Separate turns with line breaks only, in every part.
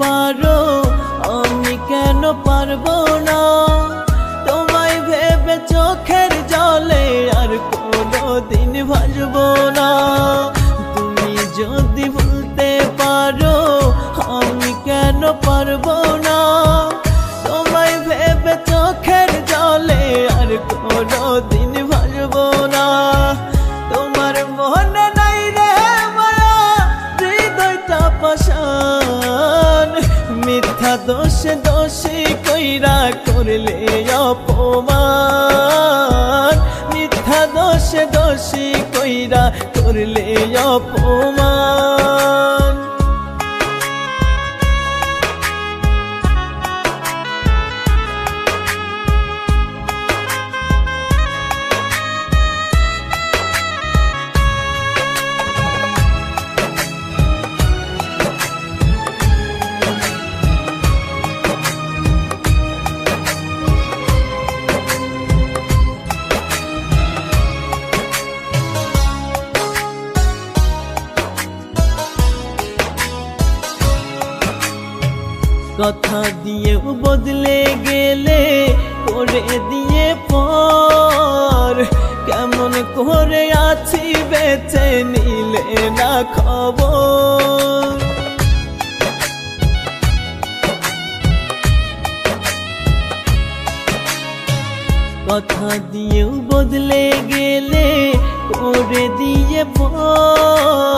পারো। আমি কেন পারব দোষে দশে কইরা করলে অপমান। মিথ্যা দোষে দোষী কইরা করলে অপমান। কথা দিয়েও বদলে গেলে, করে দিয়ে পর। কেমন করে আছি বেঁচে নিলে না খবর? কথা দিয়েও বদলে গেলে, করে দিয়ে পর।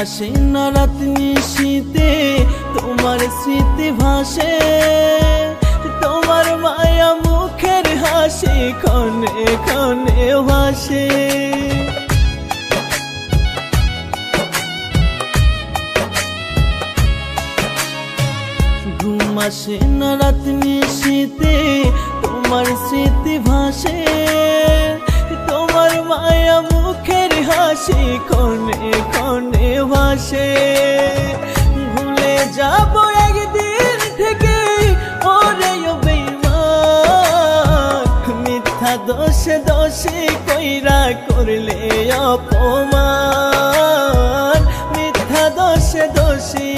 আসে না রাত নিশীতে তোমার স্মৃতি ভাসে, তোমার মায়া মুখের হাসি ক্ষণে ক্ষণে ভাসে। ঘুম আসে না রাত নিশীতে তোমার স্মৃতি ভাসে, তোমার মায়া হাসি ক্ষণে ক্ষণে ভাসে। ভুলে যাব একদিন থেকে, ওরে মিথ্যা দোষে দোষে কইরা করলে অপমান। মিথ্যা দোষে দোষী